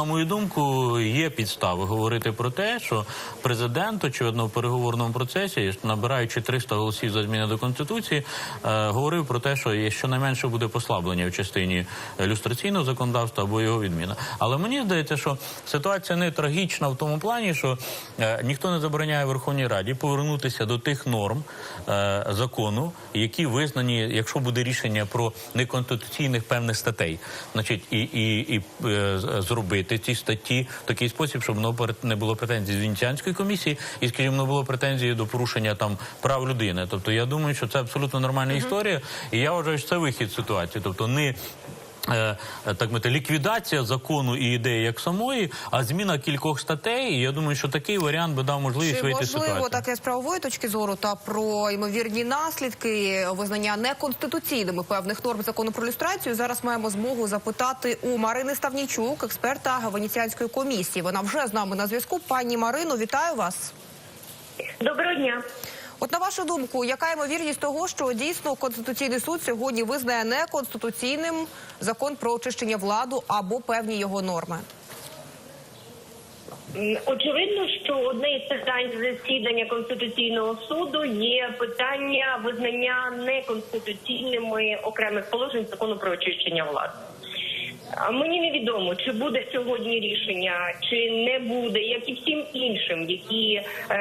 на мою думку, є підстави говорити про те, що президент, очевидно, в переговорному процесі, набираючи 300 голосів за зміни до конституції, е, говорив про те, що щонайменше буде послаблення в частині люстраційного законодавства або його відміна. Але мені здається, що ситуація не трагічна в тому плані, що е, ніхто не забороняє Верховній Раді повернутися до тих норм е, закону, які визнані, якщо буде рішення про неконституційних певних статей, значить, і, і, і е, з- зробити ці статті в такий спосіб, щоб воно не було претензій з Венеціанської комісії, і, скажімо, не було претензії до порушення там прав людини. Тобто, я думаю, що це абсолютно нормальна історія, і я вважаю, що це вихід з ситуації. Тобто, не так мати ліквідація закону і ідеї як самої, а зміна кількох статей. І я думаю, що такий варіант би дав можливість Чи вийти з можливо таке з правової точки зору та про ймовірні наслідки визнання неконституційними певних норм закону про люстрацію? Зараз маємо змогу запитати у Марини Ставнічук, експерта Венеціанської комісії. Вона вже з нами на зв'язку. Пані Марино, вітаю вас. Доброго дня. От на вашу думку, яка ймовірність того, що дійсно конституційний суд сьогодні визнає неконституційним закон про очищення владу або певні його норми? Очевидно, що одне із питань засідання конституційного суду є питання визнання неконституційними окремих положень закону про очищення влади. А Мені невідомо, чи буде сьогодні рішення, чи не буде, як і всім іншим, які е,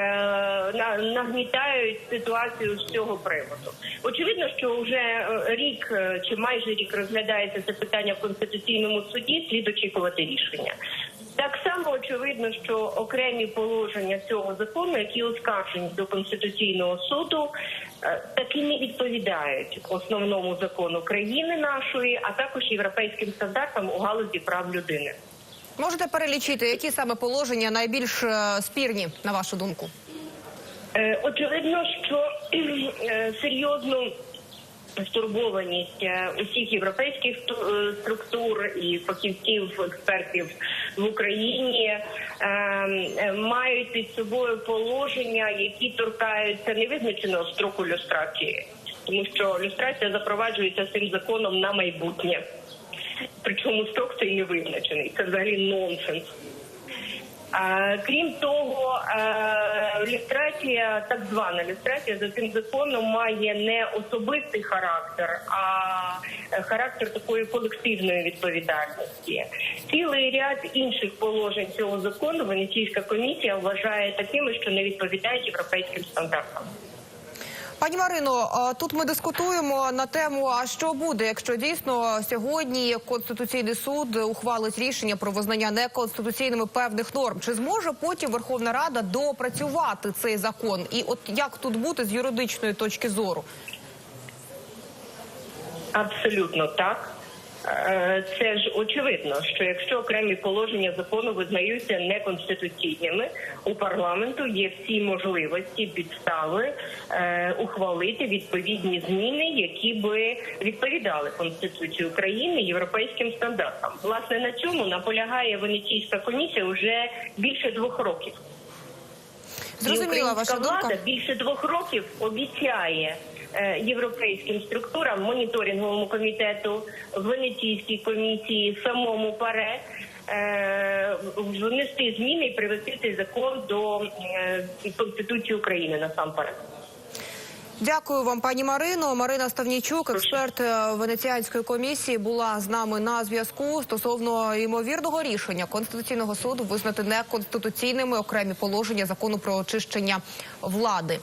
нагнітають ситуацію з цього приводу. Очевидно, що вже е, рік е, чи майже рік розглядається це питання в конституційному суді. Слід очікувати рішення. Так само очевидно, що окремі положення цього закону, які оскаржені до конституційного суду, е, таки не відповідають основному закону країни нашої, а також європейським стандартам у галузі прав людини. Можете перелічити, які саме положення найбільш е, спірні на вашу думку? Е, Очевидно, що серйозну стурбованість е, усіх європейських е, структур і фахівців, експертів в Україні е, мають під собою положення, які торкаються невизначеного строку люстрації, тому що люстрація запроваджується цим законом на майбутнє. Причому строк цей не визначений. Це взагалі нонсенс. Крім того, люстрація, так звана люстрація за цим законом має не особистий характер, а характер такої колективної відповідальності. Цілий ряд інших положень цього закону Венеційська комісія вважає такими, що не відповідають європейським стандартам. Пані Марино, тут ми дискутуємо на тему, а що буде, якщо дійсно сьогодні Конституційний суд ухвалить рішення про визнання неконституційними певних норм. Чи зможе потім Верховна Рада доопрацювати цей закон? І от як тут бути з юридичної точки зору? Абсолютно так. Е, Це ж очевидно, що якщо окремі положення закону визнаються неконституційними, у парламенту є всі можливості підстави е, ухвалити відповідні зміни, які би відповідали Конституції України європейським стандартам. Власне на цьому наполягає Венеційська комісія вже більше двох років. Зрозуміла ваша думка. влада більше двох років обіцяє європейським структурам, моніторинговому комітету, Венеційській комісії, самому ПАРЕ е, внести зміни і привести цей закон до е, Конституції України насамперед. Дякую вам, пані Марино. Марина Ставнійчук, експерт е, Венеціанської комісії, була з нами на зв'язку стосовно ймовірного рішення Конституційного суду визнати неконституційними окремі положення закону про очищення влади.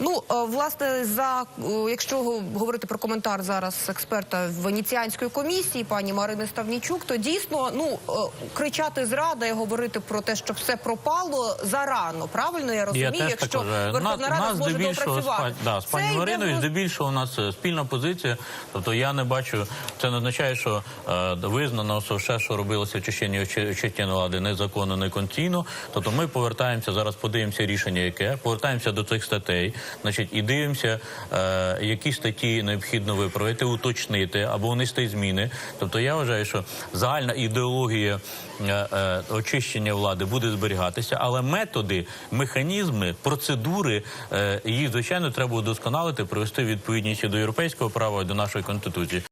Ну, е, власне, за е, якщо говорити про коментар зараз експерта Венеціанської комісії, пані Марини Ставнічук, то дійсно ну е, кричати зрада і говорити про те, що все пропало зарано. Правильно я розумію, Я якщо. Верховна Нас- Рада нас зможе да, з пані Мариною, здебільшого у нас спільна позиція. Тобто я не бачу, це не означає, що е, визнано що все, що робилося в Чечені очищення влади, незаконно, неконційно. Тобто ми повертаємося зараз, подивимося рішення, яке повертаємося до цих статей, значить, і дивимося, е, які статті необхідно виправити, уточнити або внести зміни. Тобто я вважаю, що загальна ідеологія е, е, очищення влади буде зберігатися, але методи, механізми, процедури їх звичайно треба удосконалити, привести відповідність до європейського права і до нашої конституції.